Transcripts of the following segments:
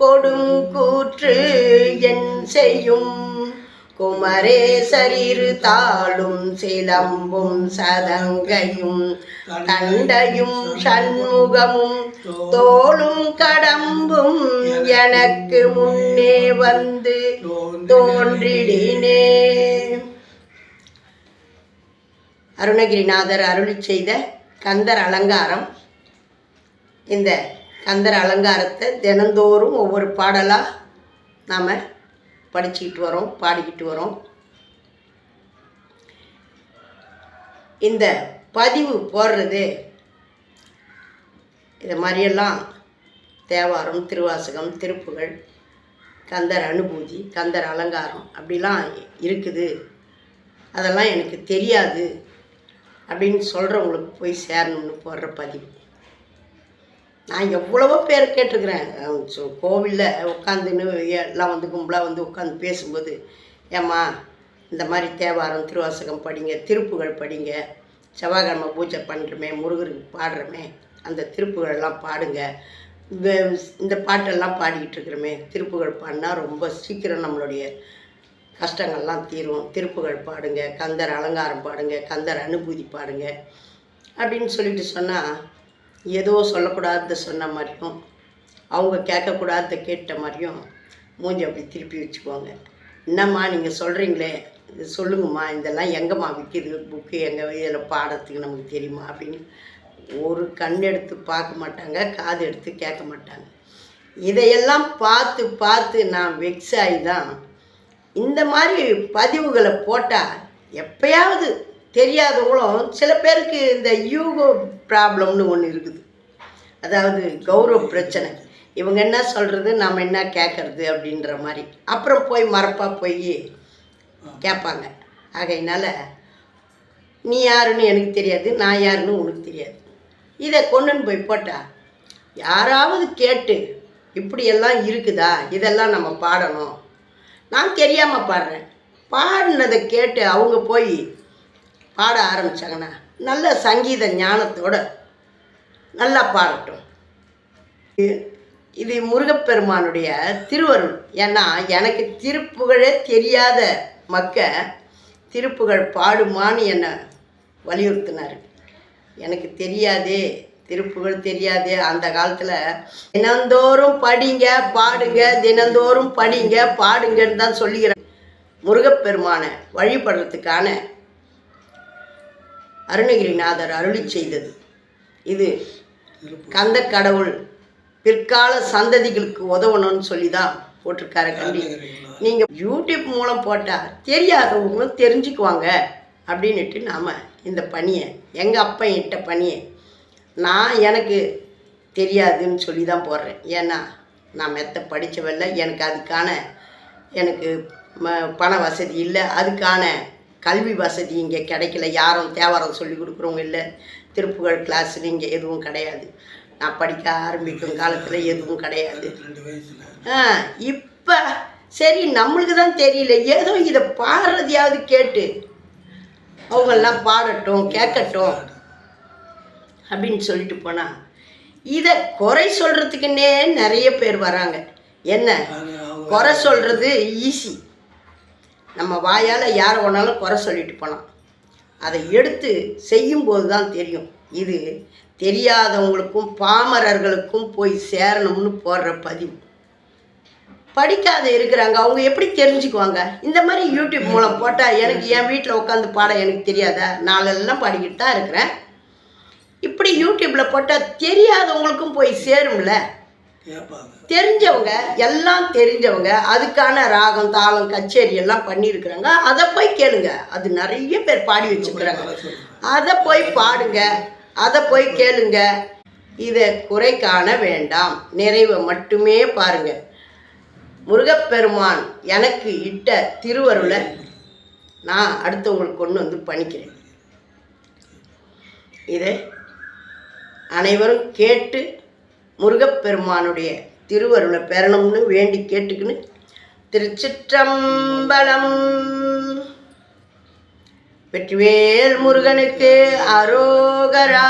கொடும் கூற்று என் செய்யும். குமரேசரிரு தாளும் சிலம்பும் சதங்கையும் தண்டையும் சண்முகமும் தோளும் கடம்பும் எனக்கு முன்னே வந்து தோன்றிடினே. அருணகிரிநாதர் அருளி செய்த கந்தர் அலங்காரம் இந்த கந்தர் அலங்காரத்தை தினந்தோறும் ஒவ்வொரு பாடலாக நாம் படிச்சுக்கிட்டு வரோம் பாடிக்கிட்டு வரோம். இந்த பதிவு போடுறது இது மாதிரியெல்லாம் தேவாரம் திருவாசகம் திருப்புகழ் கந்தர் அனுபூதி கந்தர் அலங்காரம் அப்படிலாம் இருக்குது. அதெல்லாம் எனக்கு தெரியாது அப்படின்னு சொல்கிறவங்களுக்கு போய் சேரணும்னு போடுற பதிவு. நான் எவ்வளவோ பேர் கேட்டிருக்கிறேன். கோவிலில் உட்காந்துன்னு எல்லாம் வந்து கும்பலாக வந்து உட்காந்து பேசும்போது ஏம்மா இந்த மாதிரி தேவாரம் திருவாசகம் படிங்க திருப்புகள் படிங்க செவ்வாய்க்கிழமை பூஜை பண்ணுறமே முருகருக்கு பாடுறோமே அந்த திருப்புகழெல்லாம் பாடுங்க. இந்த பாட்டெல்லாம் பாடிக்கிட்டு இருக்கிறோமே திருப்புகள் பாடினா ரொம்ப சீக்கிரம் நம்மளுடைய கஷ்டங்கள்லாம் தீரும். திருப்புகள் பாடுங்க கந்தர் அலங்காரம் பாடுங்க கந்தர் அனுபூதி பாடுங்க அப்படின்னு சொல்லிட்டு சொன்னால் ஏதோ சொல்லக்கூடாது சொன்ன மாதிரியும் அவங்க கேட்கக்கூடாது கேட்ட மாதிரியும் மூஞ்சி அப்படி திருப்பி வச்சுக்குவாங்க. என்னம்மா நீங்கள் சொல்கிறீங்களே சொல்லுங்கம்மா இதெல்லாம் எங்கம்மா விற்கிது புக்கு எங்கே இதில் பாடத்துக்கு நமக்கு தெரியுமா அப்படின்னு ஒரு கண் எடுத்து பார்க்க மாட்டாங்க காது எடுத்து கேட்க மாட்டாங்க. இதையெல்லாம் பார்த்து பார்த்து நான் வெக்ஸ் ஆகி தான் இந்த மாதிரி பதிவுகளை போட்டால் எப்பயாவது தெரியாதவங்களும் சில பேருக்கு இந்த யூகோ ப்ராப்ளம்னு ஒன்று இருக்குது. அதாவது கௌரவ பிரச்சனை. இவங்க என்ன சொல்கிறது நாம் என்ன கேட்குறது அப்படின்ற மாதிரி. அப்புறம் போய் மறப்பாக போய் கேட்பாங்க ஆகையினால நீ யாருன்னு எனக்கு தெரியாது நான் யாருன்னு உனக்கு தெரியாது. இதை கொண்டுன்னு போய் போட்டா யாராவது கேட்டு இப்படியெல்லாம் இருக்குதா? இதெல்லாம் நம்ம பாடணும். நான் தெரியாமல் பாடுறேன். பாடினதை கேட்டு அவங்க போய் பாட ஆரம்பித்தாங்கன்னா நல்ல சங்கீத ஞானத்தோட நல்லா பாடட்டும். இது- முருகப்பெருமானுடைய திருவருள். ஏன்னா எனக்கு திருப்புகழே தெரியாத மக்க திருப்புகழ் பாடுமான்னு என்னை வலியுறுத்தினார். எனக்கு தெரியாதே திருப்புகழ் தெரியாதே அந்த காலத்தில் தினந்தோறும் படிங்க பாடுங்க தினந்தோறும் படிங்க பாடுங்கன்னு தான் சொல்லிக்கிறேன். முருகப்பெருமானை வழிபடுறதுக்கான அருணகிரிநாதர் அருளி செய்தது. இது கந்த கடவுள் பிற்கால சந்ததிகளுக்கு உதவணும்னு சொல்லி தான் போட்டிருக்காரு கண்டி. நீங்கள் யூடியூப் மூலம் போட்டால் தெரியாதவங்களும் தெரிஞ்சுக்குவாங்க அப்படின்னுட்டு நாம் இந்த பணியை எங்கள் அப்பா இட்ட பணியை நான் எனக்கு தெரியாதுன்னு சொல்லி தான் போடுறேன். ஏன்னா நான் மெத்த படித்தவல்ல எனக்கு அதுக்கான எனக்கு ம பண வசதி இல்லை அதுக்கான கல்வி வசதி இங்கே கிடைக்கல யாரும் தேவாரம் சொல்லி கொடுக்குறவங்க இல்லை. திருப்புகழ் கிளாஸ்னு இங்கே எதுவும் கிடையாது. நான் படிக்க ஆரம்பிக்கும் காலத்தில் எதுவும் கிடையாது. ஆ இப்போ சரி நம்மளுக்கு தான் தெரியல. ஏதோ இதை பாடுறதையாவது கேட்டு. அவங்கெல்லாம் பாடட்டும் கேட்கட்டும். அப்படின்னு சொல்லிட்டு போனால் இதை குறை சொல்கிறதுக்குன்னே நிறைய பேர் வராங்க. என்ன? குறை சொல்கிறது ஈஸி நம்ம வாயால் யாரை வேணாலும் குறை சொல்லிட்டு போகலாம் அதை எடுத்து செய்யும்போது தான் தெரியும். இது தெரியாதவங்களுக்கும் பாமரர்களுக்கும் போய் சேரணும்னு போடுற பதிவு. படிக்காத இருக்கிறாங்க. அவங்க எப்படி தெரிஞ்சுக்குவாங்க? இந்த மாதிரி யூடியூப் மூலம் போட்டால் எனக்கு என் வீட்டில் உட்காந்து பாட எனக்கு தெரியாதா? நாளெல்லாம் பாடிக்கிட்டு தான் இருக்கிறேன். இப்படி யூடியூப்பில் போட்டால் தெரியாதவங்களுக்கும் போய் சேரும்ல. தெரிஞ்சவங்க எல்லாம் தெரிஞ்சவங்க அதுக்கான ராகம் தாளம் கச்சேரி எல்லாம் பண்ணியிருக்கிறாங்க. அதை போய் கேளுங்க. அது நிறைய பேர் பாடி வச்சுக்கிறாங்க. அதை போய் பாடுங்க. அதை போய் கேளுங்க. இதை குறை காண வேண்டாம். நிறைவை மட்டுமே பாருங்க. முருகப்பெருமான் எனக்கு இட்ட திருவருளை நான் அடுத்தவங்களுக்கு கொண்டு வந்து பணிக்கிறேன். இதை அனைவரும் கேட்டு முருகப்பெருமானுடைய திருவருளை பெறணும்னு வேண்டி கேட்டுக்கின்னு திருச்சிற்றம்பலம். வெற்றிவேல் முருகனுக்கு அரோகரா.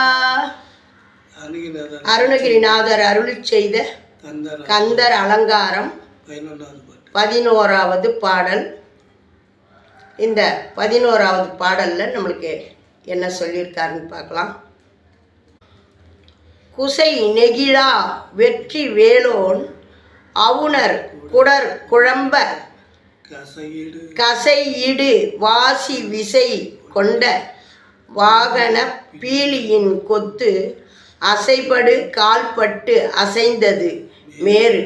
அருணகிரிநாதர் அருளிச் செய்த கந்தர் அலங்காரம். பதினோராவது பாடல். இந்த பதினோராவது பாடலில் நம்மளுக்கு என்ன சொல்லியிருக்காருன்னு பார்க்கலாம். குசை நெகிழா வெற்றி வேலோன் அவுணர் குடர் குழம்ப கசையீடு வாசி விசை கொண்ட வாகன பீலியின் கொத்து அசைபடு கால்பட்டு அசைந்தது மேறு.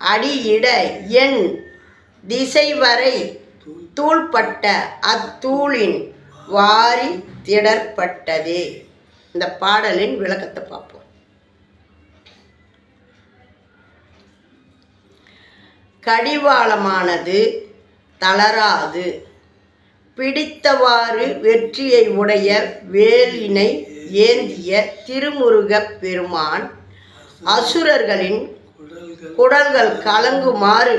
அடியிட என் திசை வரை தூள்பட்ட அத்தூளின் வாரி திடற்பட்டதே. இந்த பாடலின் விளக்கத்தை பார்ப்போம். கடிவாளமானது தளராது. பிடித்தவாறு வெற்றியை உடைய வேலினை ஏந்திய திருமுருகப் பெருமான் அசுரர்களின் குடல்கள் கலங்குமாறு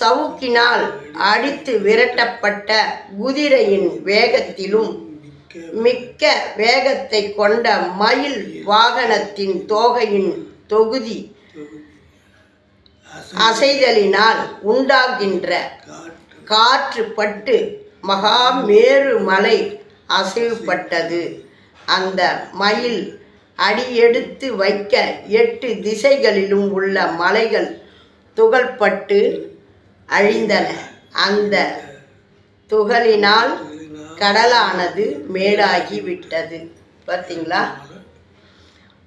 சவுக்கினால் அடித்து விரட்டப்பட்ட குதிரையின் வேகத்திலும் மிக்க வேகத்தை கொண்ட மயில் வாகனத்தின் தோகையின் தொகுதி அசைதலினால் உண்டாகின்ற காற்று பட்டு மகா மேரு மலை அசைவுபட்டது. அந்த மயில் அடியெடுத்து வைக்க எட்டு திசைகளிலும் உள்ள மலைகள் துகள்பட்டு அழிந்தன. அந்த துகளினால் கடலானது மேடாகி விட்டது பார்த்தீங்களா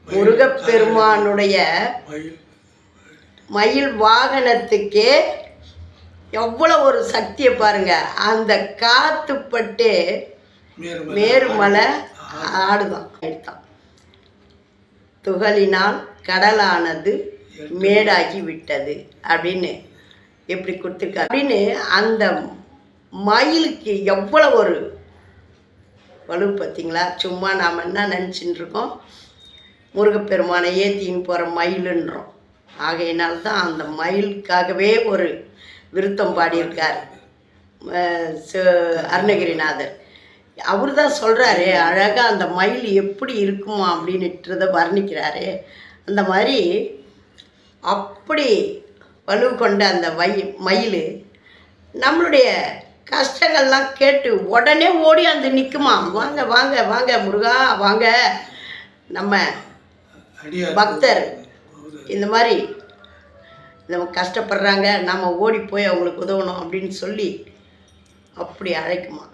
முருகப்பெருமானுடைய மயில் வாகனத்துக்கே எவ்வளோ ஒரு சக்தியை பாருங்க. அந்த காத்து பட்டு மேருமலை மேருமலை ஆடுதான். எடுத்தான் துகளினால் கடலானது மேடாகி விட்டது அப்படின்னு எப்படி கொடுத்துருக்காரு அப்படின்னு அந்த மயிலுக்கு எவ்வளோ ஒரு வலு பார்த்தீங்களா? சும்மா நாம் என்ன நினச்சின்னு இருக்கோம்? முருகப்பெருமானை ஏற்றின்னு போகிற மயிலுன்றோம். ஆகையினால தான் அந்த மயிலுக்காகவே ஒரு விருத்தம் பாடியிருக்கார் அருணகிரிநாதர். அவர் தான் சொல்கிறாரு அழகாக அந்த மயில் எப்படி இருக்குமா? அப்படின்னுன்றத வர்ணிக்கிறாரு. அந்த மாதிரி அப்படி வலு கொண்ட அந்த வை மயில் நம்மளுடைய கஷ்டங்கள்லாம் கேட்டு உடனே ஓடி அந்த நிற்குமா வாங்க வாங்க வாங்க முருகா வாங்க. நம்ம பக்தர் இந்த மாதிரி நம்ம கஷ்டப்படுறாங்க நம்ம ஓடி போய் அவங்களுக்கு உதவணும் அப்படின்னு சொல்லி அப்படி அழைக்குமா.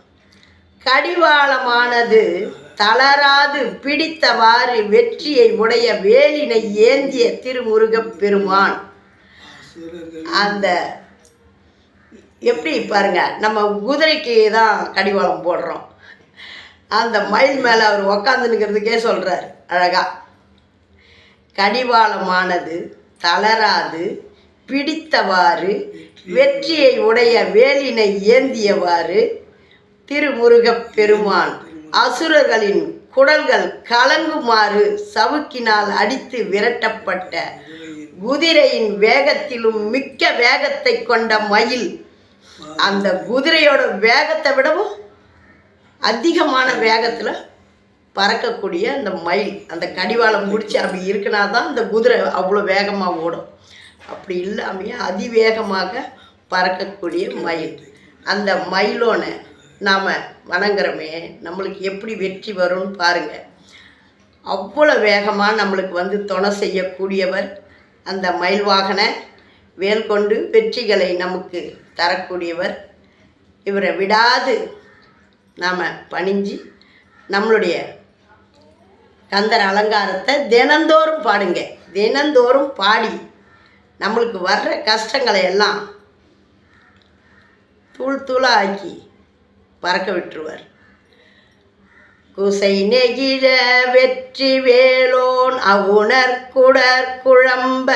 கடிவாளமானது தளராது பிடித்தவாறு வெற்றியை உடைய வேலினை ஏந்திய திருமுருகப் பெருமான். அந்த எப்படி பாருங்க நம்ம குதிரைக்கு தான் கடிவாளம் போடுறோம். அந்த மயில் மேலே அவர் உக்காந்துன்னுக்கிறதுக்கே சொல்கிறார் அழகா. கடிவாளமானது தளராது பிடித்தவாறு வெற்றியை உடைய வேலினை ஏந்தியவாறு திருமுருகப் பெருமான் அசுரர்களின் குடல்கள் கலங்குமாறு சவுக்கினால் அடித்து விரட்டப்பட்ட குதிரையின் வேகத்திலும் மிக்க வேகத்தை கொண்ட மயில் அந்த குதிரையோட வேகத்தை விடவும் அதிகமான வேகத்தில் பறக்கக்கூடிய அந்த மயில் அந்த கடிவாளம் முடிச்சு அப்படி இருக்குனா தான் அந்த குதிரை அவ்வளோ வேகமாக ஓடும். அப்படி இல்லாமையே அதிவேகமாக பறக்கக்கூடிய மயில் அந்த மயிலோனை நாம் வணங்குறோமே நம்மளுக்கு எப்படி வெற்றி வரும்னு பாருங்கள் அவ்வளோ வேகமாக நம்மளுக்கு வந்து துணை செய்யக்கூடியவர் அந்த மயில் வாகன வேல் கொண்டு வெற்றிகளை நமக்கு தரக்கூடியவர். இவரை விடாது நாம் பணிஞ்சு நம்மளுடைய கந்தர் அலங்காரத்தை தினந்தோறும் பாடுங்க. தினந்தோறும் பாடி நம்மளுக்கு வர்ற கஷ்டங்களை எல்லாம் தூள் தூளாக ஆக்கி பறக்க விட்டுருவார். குசை நெகிழ வெற்றி வேலோன் அவுணர் குடர் குழம்ப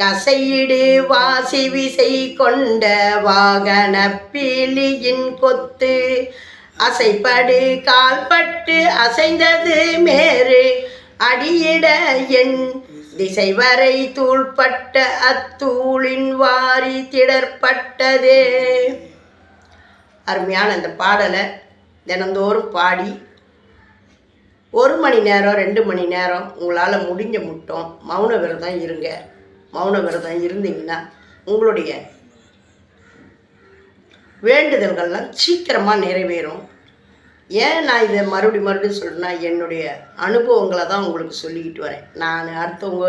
கசையிடு வாசி விசை கொண்ட வாகன பிலியின் கொத்து அசைப்படு கால்பட்டு அசைந்தது மேரு அடியிட என் திசை வரை தூள்பட்ட அத்தூளின் வாரி திடற்பட்டதே. அருமையான அந்த பாடலை தினந்தோறும் பாடி ஒரு மணி நேரம் ரெண்டு மணி நேரம் உங்களால் முடிஞ்ச முட்டம் மௌன விரதம் இருங்க. மௌன விரதம் இருந்தீங்கன்னா உங்களுடைய வேண்டுதல்கள்லாம் சீக்கிரமாக நிறைவேறும். ஏன் நான் இதை மறுபடி மறுபடியும் சொல்கிறேன்னா என்னுடைய அனுபவங்களை தான் உங்களுக்கு சொல்லிக்கிட்டு வரேன். நான் அடுத்தவங்க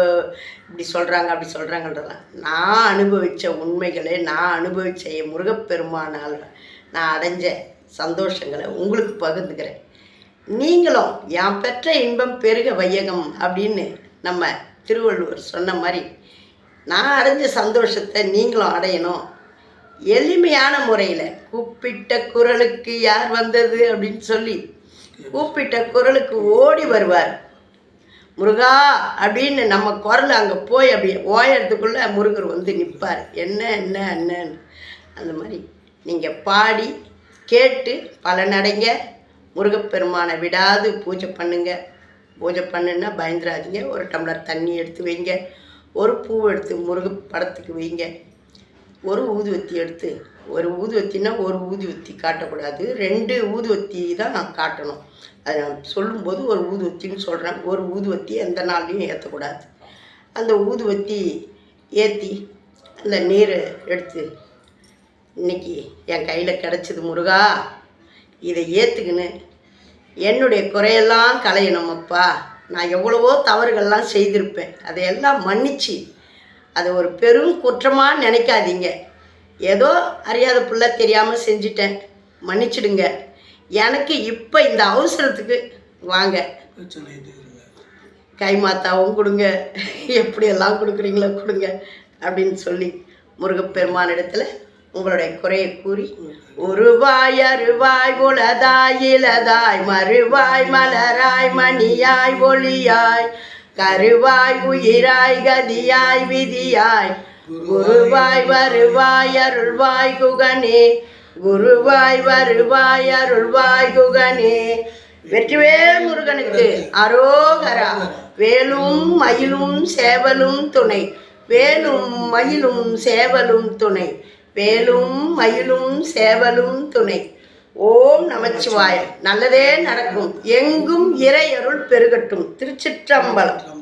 இப்படி சொல்கிறாங்க அப்படி சொல்கிறாங்கன்றதெல்லாம் நான் அனுபவித்த உண்மைகளை நான் அனுபவித்த என் முருகப்பெருமானால் நான் அடைஞ்ச சந்தோஷங்களை உங்களுக்கு பகிர்ந்துக்கிறேன். நீங்களும் என் பெற்ற இன்பம் பெருக வையகம் அப்படின்னு நம்ம திருவள்ளுவர் சொன்ன மாதிரி நான் அடைஞ்ச சந்தோஷத்தை நீங்களும் அடையணும். எளிமையான முறையில் கூப்பிட்ட குரலுக்கு யார் வந்தது அப்படின்னு சொல்லி கூப்பிட்ட குரலுக்கு ஓடி வருவார். முருகா அப்படின்னு நம்ம குரல் அங்கே போய் அப்படி ஓயறதுக்குள்ளே முருகர் வந்து நிற்பார் என்ன என்ன என்னன்னு அந்த மாதிரி நீங்கள் பாடி கேட்டு பலனடைங்க. முருகப்பெருமானை விடாது பூஜை பண்ணுங்க. பூஜை பண்ணுன்னா பயந்துராதீங்க. ஒரு டம்ளர் தண்ணி எடுத்து வைங்க. ஒரு பூ எடுத்து முருக படத்துக்கு வைங்க. ஒரு ஊதுவத்தி எடுத்து ஒரு ஊதுவத்தின்னா ஒரு ஊதுவத்தி காட்டக்கூடாது. ரெண்டு ஊதுவத்தி தான் காட்டணும். அதை சொல்லும்போது ஒரு ஊதுவத்தின்னு சொல்கிறேன் ஒரு ஊதுவத்தி எந்த நாள்லையும் ஏற்றக்கூடாது அந்த ஊதுவத்தி ஏற்றி அந்த நீரை எடுத்து இன்னைக்கு என் கையில் கிடச்சிது முருகா இதை ஏற்றுக்கின்னு என்னுடைய குறையெல்லாம் களையணும் அப்பா நான் எவ்வளவோ தவறுகள்லாம் செய்திருப்பேன். அதையெல்லாம் மன்னிச்சு அதை ஒரு பெரும் குற்றமாக நினைக்காதீங்க. ஏதோ அறியாத புள்ள தெரியாமல் செஞ்சிட்டேன். மன்னிச்சிடுங்க. எனக்கு இப்போ இந்த அவசரத்துக்கு வாங்க. கைமாத்தாவும் கொடுங்க. எப்படியெல்லாம் கொடுக்குறீங்களோ கொடுங்க அப்படின்னு சொல்லி முருகப்பெருமானிடத்தில் உங்களுடைய குறையை கூறி உருவாய் அருவாய் உலதாய் இலதாய் மறுவாய் மலராய் மணியாய் ஒளியாய் கருவாய் உயிராய் கதியாய் விதியாய். குருவாய் வருவாய் அருள்வாய் குகனே. குருவாய் வருவாய் அருள்வாய் குகனே. வெற்றிவேல் முருகனுக்கு. அரோகரா. வேலும் மயிலும் சேவலும் துணை. வேலும் மயிலும் சேவலும் துணை. வேலும் மயிலும் சேவலும் துணை. ஓம் நமச்சிவாய நல்லதே நடக்கும். எங்கும் இறையருள் பெருகட்டும். திருச்சிற்றம்பலம்.